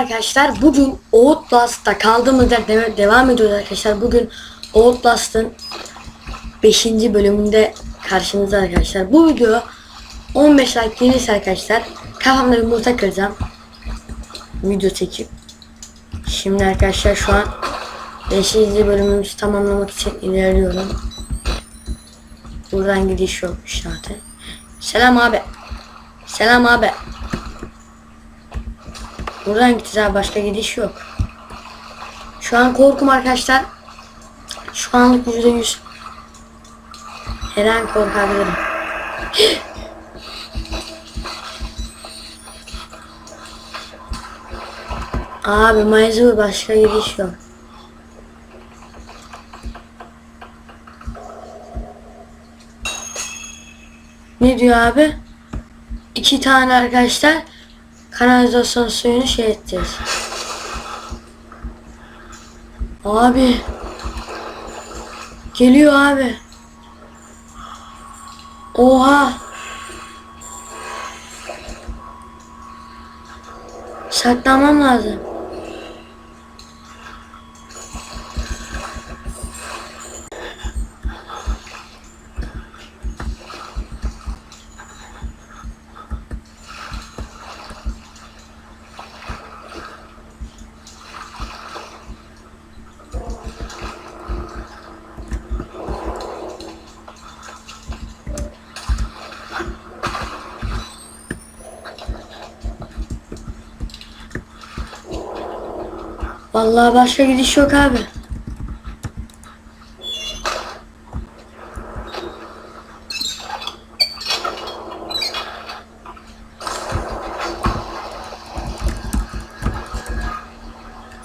Arkadaşlar. Bugün Outlast'ta kaldığımız yerden de- devam ediyoruz arkadaşlar. Bugün Outlast'ın 5. bölümünde karşınızda arkadaşlar. Bu video 15 like gelirse arkadaşlar kafamda bir yumurta kıracağım. Video çekip. Şimdi arkadaşlar şu an 5. bölümümüzü tamamlamak için ilerliyorum. Buradan gidiş yokmuş zaten. Selam abi. Selam abi. Buradan gideceğiz abi başka gidiş yok. Şu an korkum arkadaşlar. Şu anlık yüzde yüz. Her an korkabilirim. Abi mecbur başka gidiş yok. Ne diyor abi? İki tane arkadaşlar kanalizasyon suyunu şey edeceğiz. Abi. Geliyor abi. Oha. Saklamam lazım. Vallahi başka gidiş yok abi.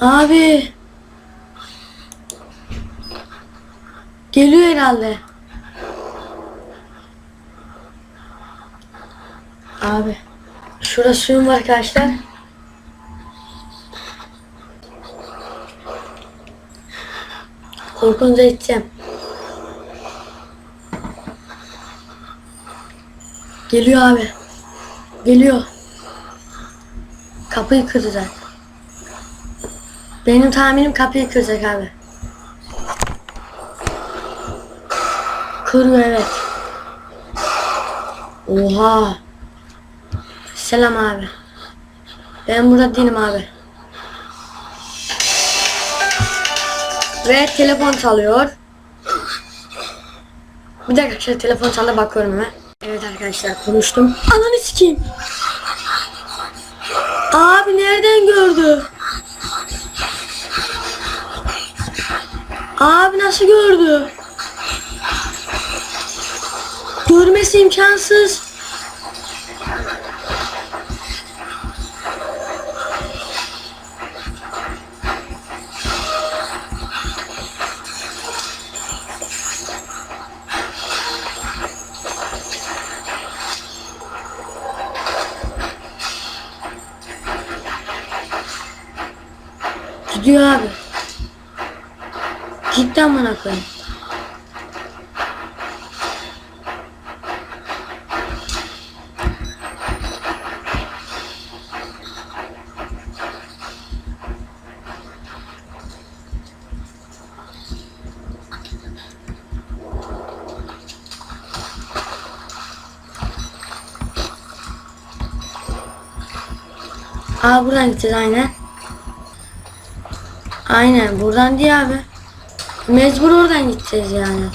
Abi. Geliyor herhalde. Abi. Suyum var arkadaşlar. Korkunca içeceğim. Geliyor abi. Geliyor. Kapıyı kıracak. Benim tahminim kapıyı kıracak abi. Kırıyor evet. Oha. Selam abi. Ben burada değilim abi. Ve telefon çalıyor. Bir dakika arkadaşlar telefon çaldı bakıyorum hemen. Evet arkadaşlar konuştum. Ananı sikeyim. Abi nereden gördü? Abi nasıl gördü? Görmesi imkansız. Gidiyor abi. Gitti amına koyayım. Aa buradan gideceğiz aynen. Aynen buradan değil abi. Mecbur oradan gideceğiz yani.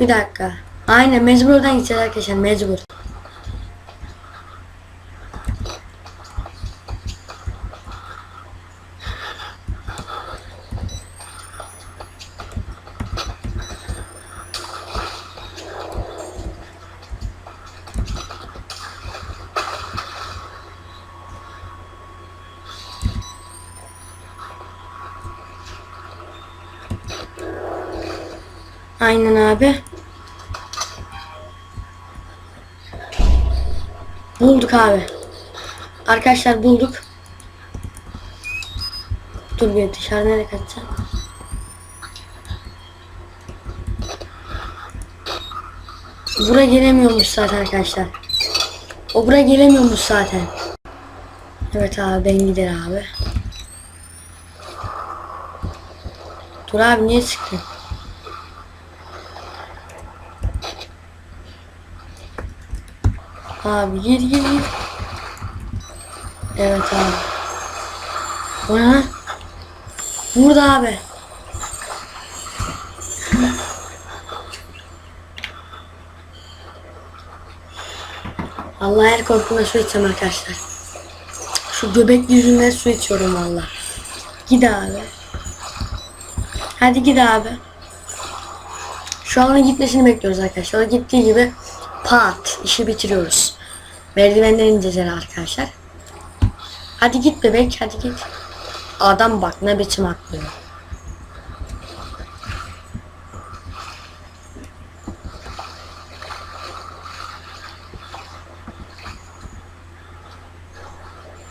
Bir dakika. Aynen mecbur oradan gideceğiz arkadaşlar mecbur. Aynen abi. Bulduk abi. Arkadaşlar bulduk. Dur bir dışarı nereye kaçacağım? Buraya gelemiyormuş zaten arkadaşlar. O buraya gelemiyormuş zaten. Evet abi ben gider abi. Dur abi niye çıktın? Abi gir gir gir. Evet abi. Bu ne? Burada abi. Allah her korkuma su içsem arkadaşlar. Şu göbek yüzünden su içiyorum valla. Gid abi. Hadi gid abi. Şu an gitmesini bekliyoruz arkadaşlar. O gittiği gibi pat işi bitiriyoruz. Merdivenden ineceğiz arkadaşlar. Hadi git bebek hadi git. Adam bak ne biçim atlıyor.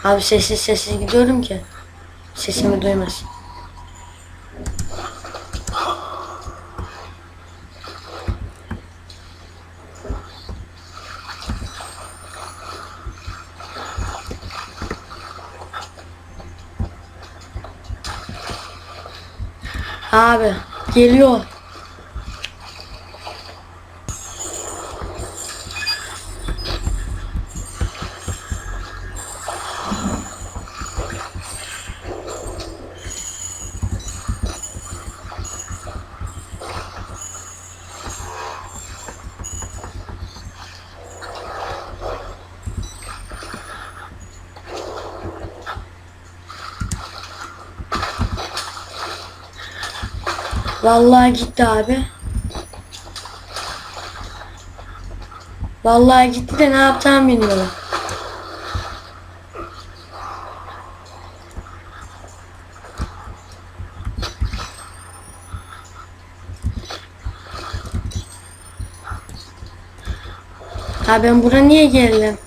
Abi sessiz sessiz gidiyorum ki. Sesimi duymasın. Abi geliyor. Vallahi gitti abi. Vallahi gitti de ne yapacağım bilmiyorum. Ha ben buraya niye geldim?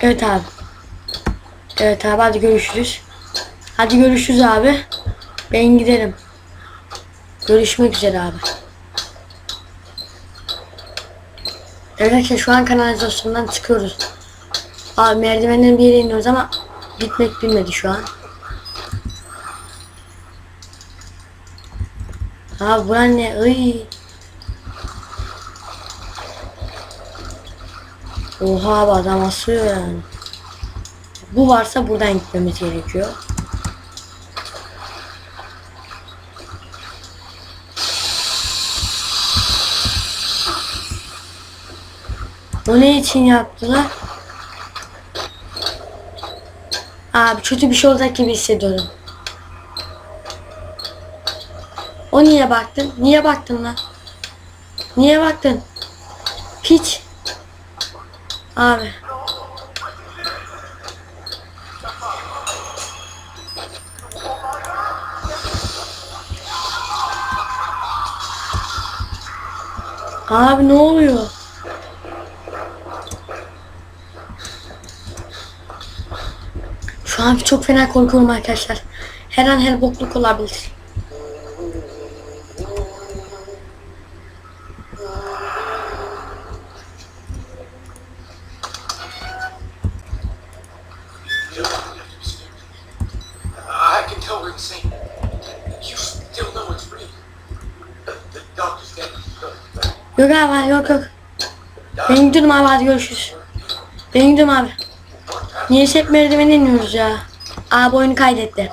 Evet abi. Evet abi hadi görüşürüz. Hadi görüşürüz abi. Ben giderim. Görüşmek üzere abi. Evet arkadaşlar şu an kanalizasyondan çıkıyoruz. Abi merdivenden bir yere iniyoruz ama gitmek bilmedi şu an. Abi buran ne? Iy. Oha abi adam asıyor yani. Bu varsa buradan gitmemiz gerekiyor. O ne için yaptılar? Abi kötü bir şey olacak gibi hissediyorum. O niye baktın? Niye baktın lan? Niye baktın? Piç. Abi. Abi ne oluyor? Şu an çok fena korkuyorum arkadaşlar. Her an her bokluk olabilir. Yok abi yok yok. Ben gidiyorum abi hadi görüşürüz. Ben gidiyorum abi. Niye hep merdivene iniyoruz ya? Abi oyunu kaydetti.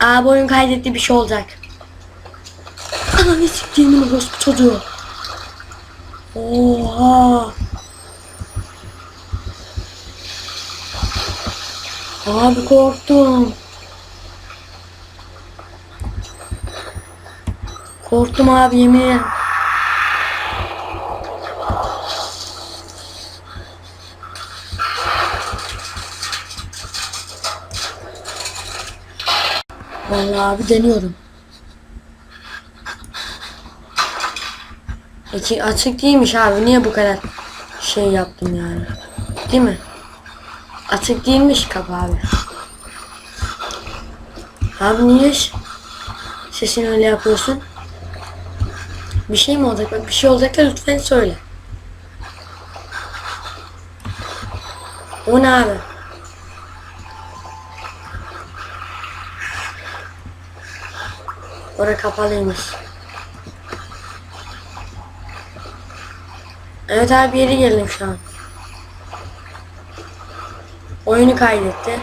Abi oyun kaydetti bir şey olacak. Ananı siktiğimin orospu çocuğu. Oha. Abi korktum. Korktum abi yemin ederim. Vallahi abi deniyorum. Açık, açık değilmiş abi. Niye bu kadar şey yaptım yani? Değil mi? Açık değilmiş kapı abi. Abi niye sesini öyle yapıyorsun? Bir şey mi olacak? Bak bir şey olacaksa lütfen söyle. O ne abi? Orası kapalıymış. Evet abi yeri geldim şu an. Oyunu kaydetti.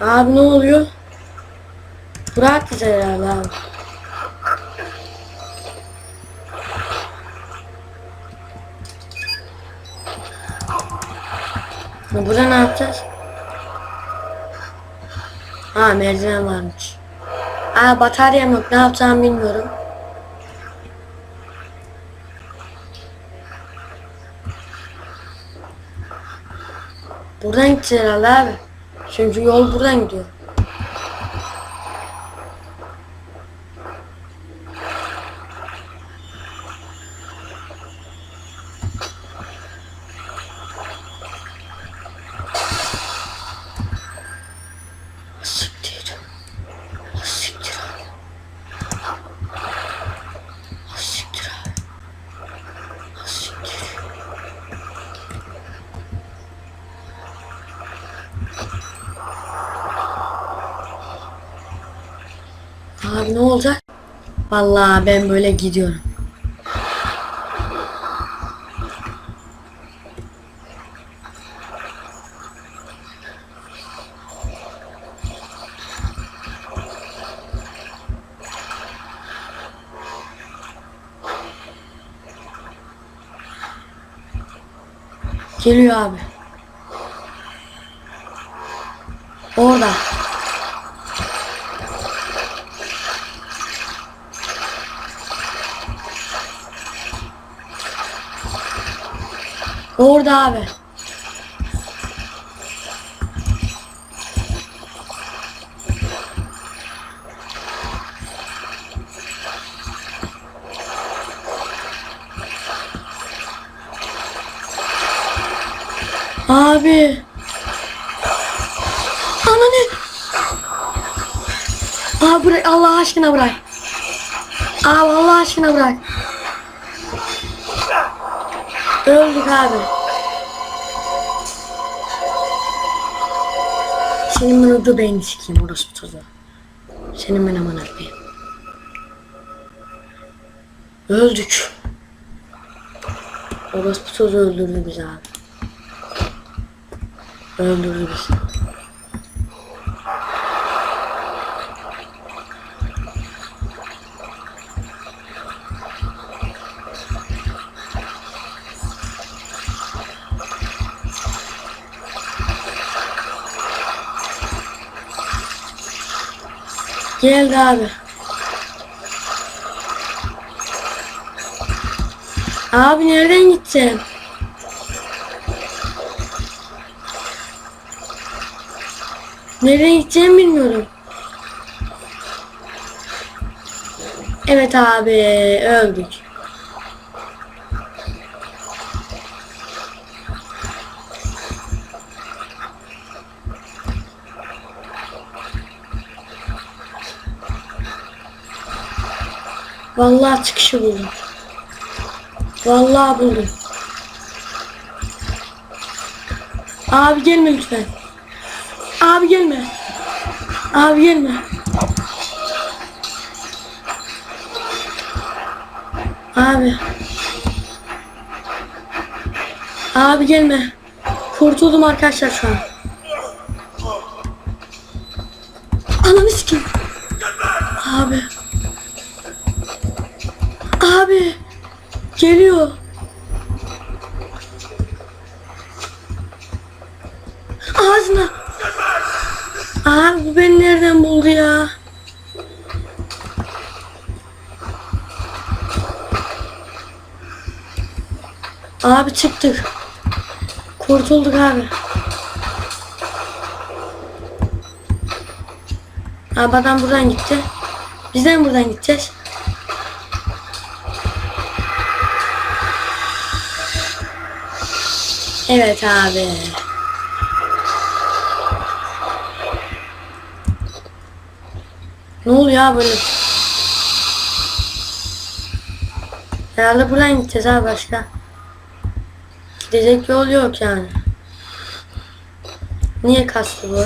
Abi ne oluyor? Bırak bize herhalde abi. Ya Burada ne yapacağız? Ha merdiven varmış. Aa bataryam yok ne yapacağımı bilmiyorum. Buradan gideceğiz herhalde abi. Çünkü yol buradan gidiyor. Abi ne olacak? Vallahi ben böyle gidiyorum. Geliyor abi. Orada. Orada abi. Abi. Ananı. Abi bırak Allah aşkına bırak. Abi Allah aşkına bırak. Öldük abi. Senin ucu beyni sikeyim orospu çocuğu. Senin ben aman koyayım. Öldük. Orospu çocuğu öldürdü bizi abi. Öldürdü bizi. Geldi abi. Abi nereden gideceğim? Nereye gideceğimi bilmiyorum. Evet abi öldük. Vallahi çıkışı buldum. Vallahi buldum. Abi gelme lütfen. Abi gelme. Abi gelme. Abi. Abi gelme. Kurtuldum arkadaşlar şu an. Kurtulduk abi. Abi adam buradan gitti. Biz de mi buradan gideceğiz? Evet abi. Ne oluyor böyle? Herhalde buradan gideceğiz abi başka. Gidecek yol yok yani. Niye kastı bu?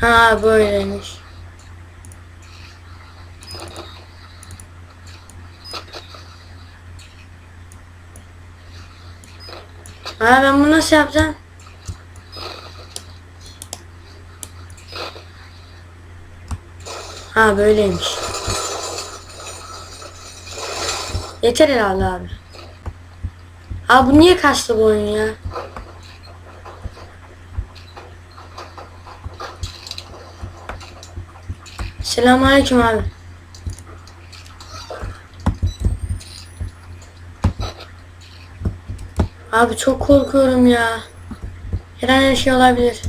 Ha böyleymiş. Ha ben bunu nasıl yapacağım? Ha böyleymiş. Yeter herhalde abi. Abi bu niye kaçtı bu oyun ya? Selamünaleyküm abi. Abi çok korkuyorum ya. Her an her şey olabilir.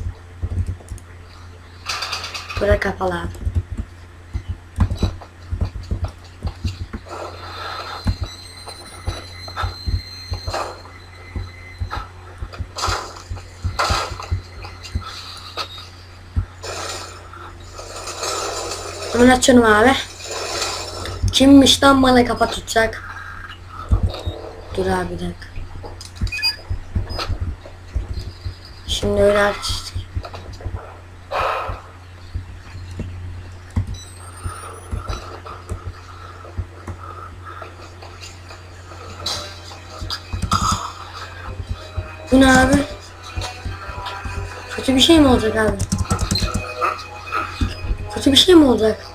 Bırak kapalı abi. Hemen açıyorum abi. Kimmiş lan bana kafa tutacak? Dur abi bir dakika. Şimdi öyle artistik. Bu ne abi? Kötü bir şey mi olacak abi? Kötü bir şey mi olacak?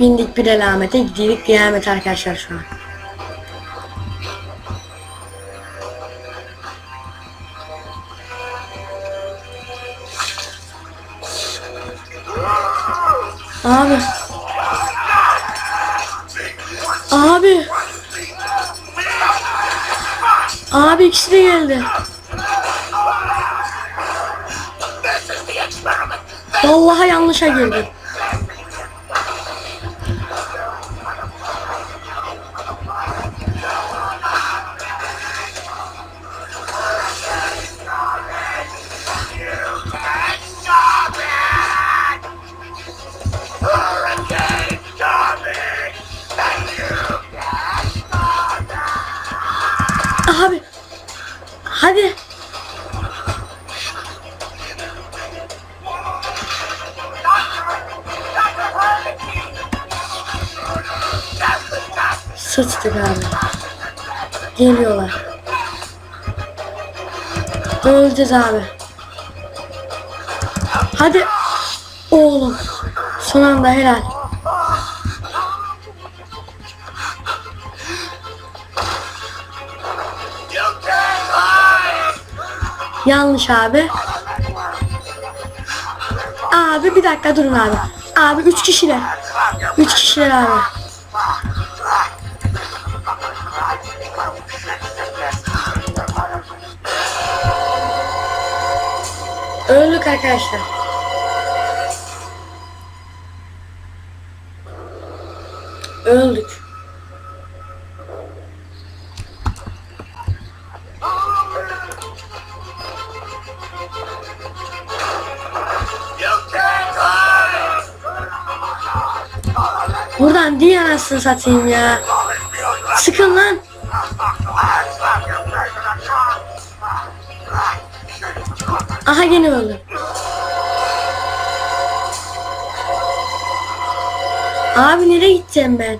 Bindik bir alamete gidelim kıyamet arkadaşlar şu an. Abi. Abi. Abi ikisi de geldi. Vallahi yanlışa girdi. Sıçtık abi. Geliyorlar. Öleceğiz abi. Hadi. Oğlum. Son anda helal. Yanlış abi. Abi bir dakika durun abi. Abi üç kişiler. Üç kişiler abi. Öldük arkadaşlar. Öldük. Buradan diye anasını satayım ya. Sıkın lan. Aha gene öldü. Abi nereye gideceğim ben?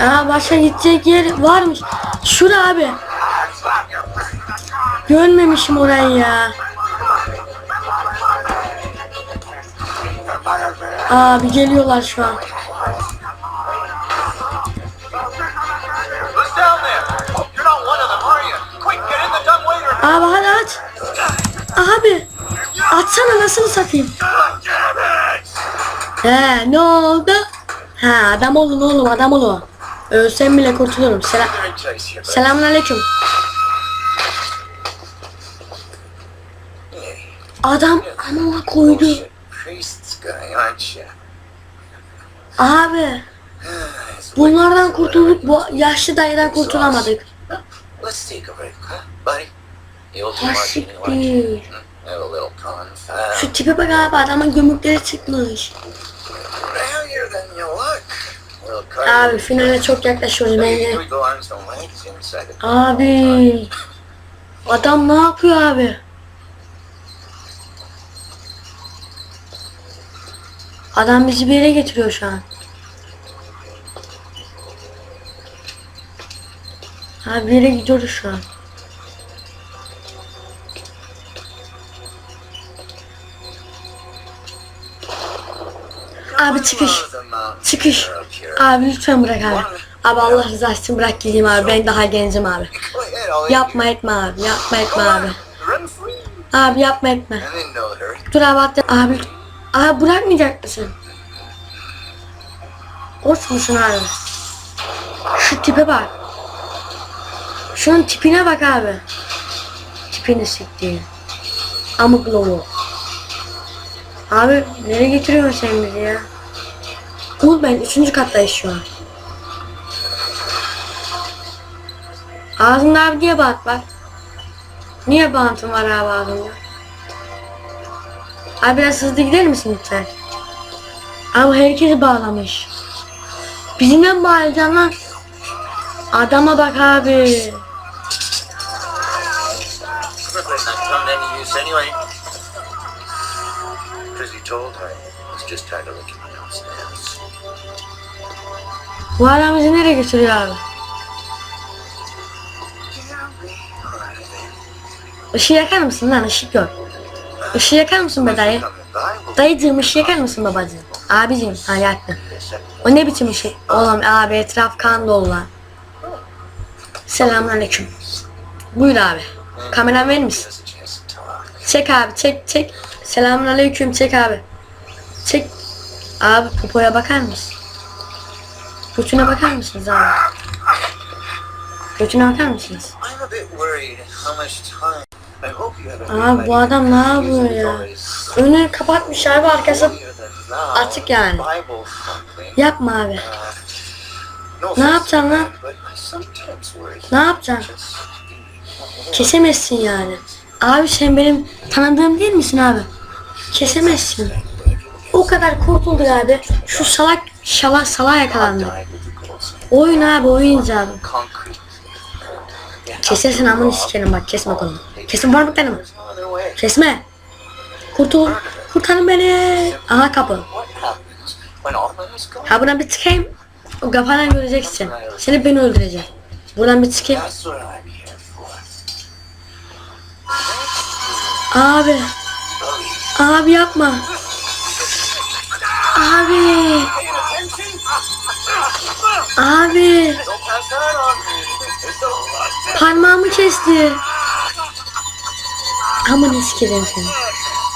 Aa başka gidecek yer varmış. Şura abi. Görmemişim orayı ya. Abi geliyorlar şu an. Abi hadi aç. Abi. Açsana nasıl satayım. He ne oldu? Ha adam olun oğlum adam olun. Ölsem bile kurtulurum. Selam. Selamun aleyküm. Adam amına koydu. Abi bunlardan kurtulduk. Bu yaşlı dayıdan kurtulamadık. Confab. Şu tipe bak abi adamın gömükleri çıkmış. Abi finale çok yaklaşıyoruz bence. Abi adam ne yapıyor abi? Adam bizi bir yere getiriyor şu an. Abi bir yere gidiyoruz şu an. Abi çıkış. Çıkış. Abi lütfen bırak abi. Abi Allah rızası için bırak gideyim abi. Ben daha gencim abi. Yapma etme abi. Yapma etme abi. Abi yapma etme. Dur abi hatta abi. Abi bırakmayacak mısın? Hoş musun abi? Şu tipe bak. Şunun tipine bak abi. Tipini siktiğin. Amık lovu. Abi nereye getiriyorsun sen bizi ya? Oğlum ben üçüncü kattayız şu an. Ağzında abi diye bak bak. Niye bantın var abi ağzında? Abi biraz hızlı gider misin lütfen? Abi herkesi bağlamış. Bizimle mi bağlayacaksın lan? Adama bak abi. He told her. He's just tired of looking downstairs. Bu adam bizi nereye götürüyor abi? Işığı yakar mısın lan? Işık yok. Işığı yakar mısın be dayı? Dayıcığım ışığı yakar mısın babacığım? Abicim ha yaktın. O ne biçim ışık? Oğlum abi etraf kan dolu lan. Selamünaleyküm. Buyur abi. Kameran verir misin? Çek abi çek çek. Selamünaleyküm çek abi. Çek. Abi popoya bakar mısın? Götüne bakar mısınız abi? Götüne bakar mısınız? Abi bu adam ne yapıyor ya? Önünü kapatmış abi arkası açık yani. Yapma abi. Ne yapacaksın lan? Ne yapacaksın? Kesemezsin yani. Abi sen benim tanıdığım değil misin abi? Kesemezsin. O kadar kurtulduk abi. Şu salak şala sala yakalandı. Oyun abi oyuncağım. Kesersin amını sikerim bak kesme kolunu. Kesin parmaklarımı. Kesme. Kurtul. Kurtarın beni. Aha kapı. Ha buna bir tıkayım. O kafadan göreceksin. Seni beni öldürecek. Buradan bir for. Abi. Abi yapma. Abi. Abi. Parmağımı kesti. Amına sikeceğim seni.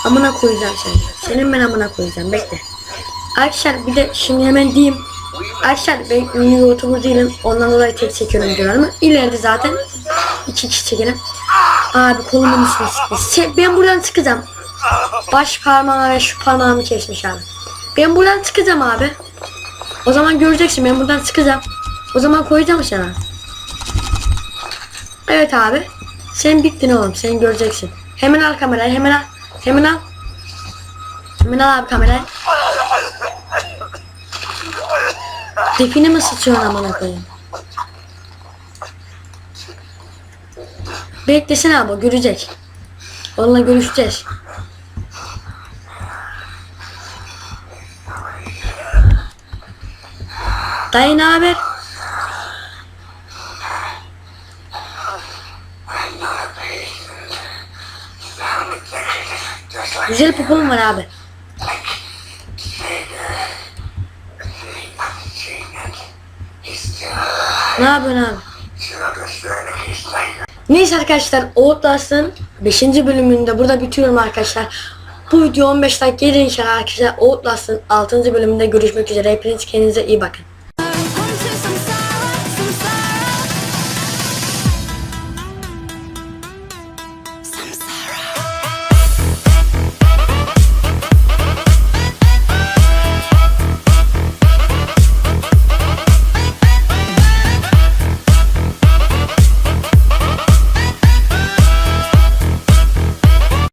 Amına koyacağım seni. Senin ben amına koyacağım. Bekle. Arkadaşlar bir de şimdi hemen diyeyim. Arkadaşlar ben ünlü YouTuber değilim. Ondan dolayı tek çekiyorum videolarımı. İleride zaten iki kişi çekelim. Abi kolumun üstüne sıkmış. Se- Ben buradan çıkacağım. Baş parmağına ve şu parmağımı kesmiş abi. Ben buradan çıkacağım abi. O zaman göreceksin ben buradan çıkacağım. O zaman koyacağım sana. Evet abi. Sen bittin oğlum. Sen göreceksin. Hemen al kamerayı. Hemen al. Hemen al. Hemen al abi kamerayı. Defini mi sıçıyorsun amına koyayım? Beklesene abi görecek. Onunla görüşeceğiz. Dayı ne haber? Güzel popolum var abi. Ne yapıyorsun abi? Neyse arkadaşlar Outlast'ın 5. bölümünde burada bitiriyorum arkadaşlar. Bu video 15 dakika gelir inşallah arkadaşlar. Outlast'ın 6. bölümünde görüşmek üzere. Hepiniz kendinize iyi bakın.